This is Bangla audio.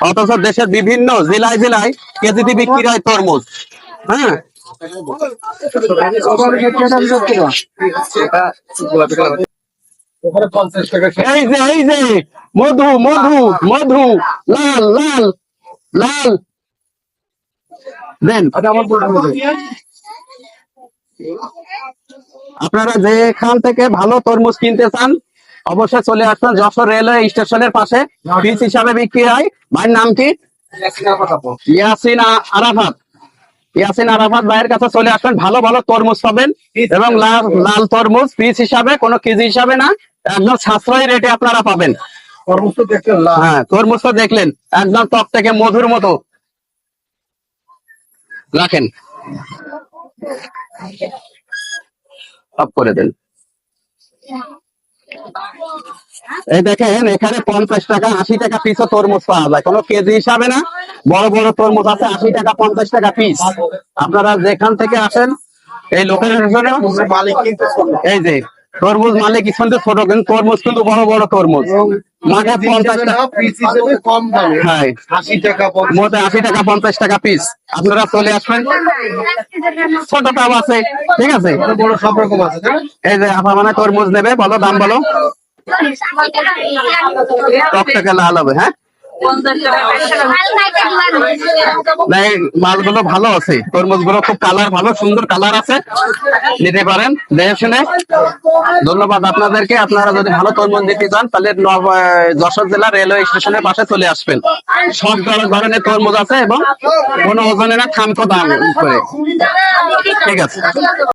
অথচ দেশের বিভিন্ন জেলায় জেলায় বিক্রি হয় তরমুজ। হ্যাঁ? এই যে এই যে, মধু মধু মধু, লাল লাল লাল। দেন। আপনারা যেখান থেকে ভালো তরমুজ কিনতে চান অবশ্যই চলে আসবেন যশোর রেলওয়ে স্টেশনের পাশে। পিস হিসাবে বিক্রি হয়। ভাইয়ের নাম কি? ইয়াসিন আরাফাত। ইয়াসিন আরাফাত ভাইয়ের কাছে চলে আসবেন ভালো ভালো তরমুজ পাবেন এবং লাল লাল তরমুজ। পিস হিসাবে কোনো কেজি হিসাবে না। একদম সাশ্রয়ী রেটে আপনারা পাবেন। হ্যাঁ তরমুজ তো দেখলেন। একদম টপ থেকে মধুর মতো। রাখেন। অফ করে দেন। এই দেখেন, এখানে পঞ্চাশ টাকা, আশি টাকা পিসও তরমুজ পাওয়া যায়। কোনো কেজি হিসাবে না, বড় বড় তরমুজ আছে, আশি টাকা, পঞ্চাশ টাকা পিস আপনারা যেখান থেকে আসেন, এই লোকেশনে এই যে তরমুজ মালিক কিন্তু ছোট কিন্তু তরমুজ কিন্তু বড় বড় তরমুজ। মানে পঞ্চাশ টাকা কম দামে। হ্যাঁ। আশি টাকা মোটে আশি টাকা পঞ্চাশ টাকা পিস আপনারা চলে আসবেন। ছোটটাও আছে ঠিক আছে? বড় সব রকম আছে এই যে আপনার মানে তরমুজ নেবে বলো দাম বলো। টক টাকা লাল হবে হ্যাঁ? মালগুলো ভালো আছে। তরমুজগুলো খুব কালার ভালো, সুন্দর কালার আছে। নিতে পারেন, দেখে শুনে। ধন্যবাদ আপনাদেরকে। আপনারা যদি ভালো তরমুজ নিতে চান, তাহলে যশোর জেলা রেলওয়ে স্টেশনের পাশে চলে আসবেন। সব ধরনের তরমুজ আছে এবং কোনো ওজনে না খামকো দাম করে ঠিক আছে।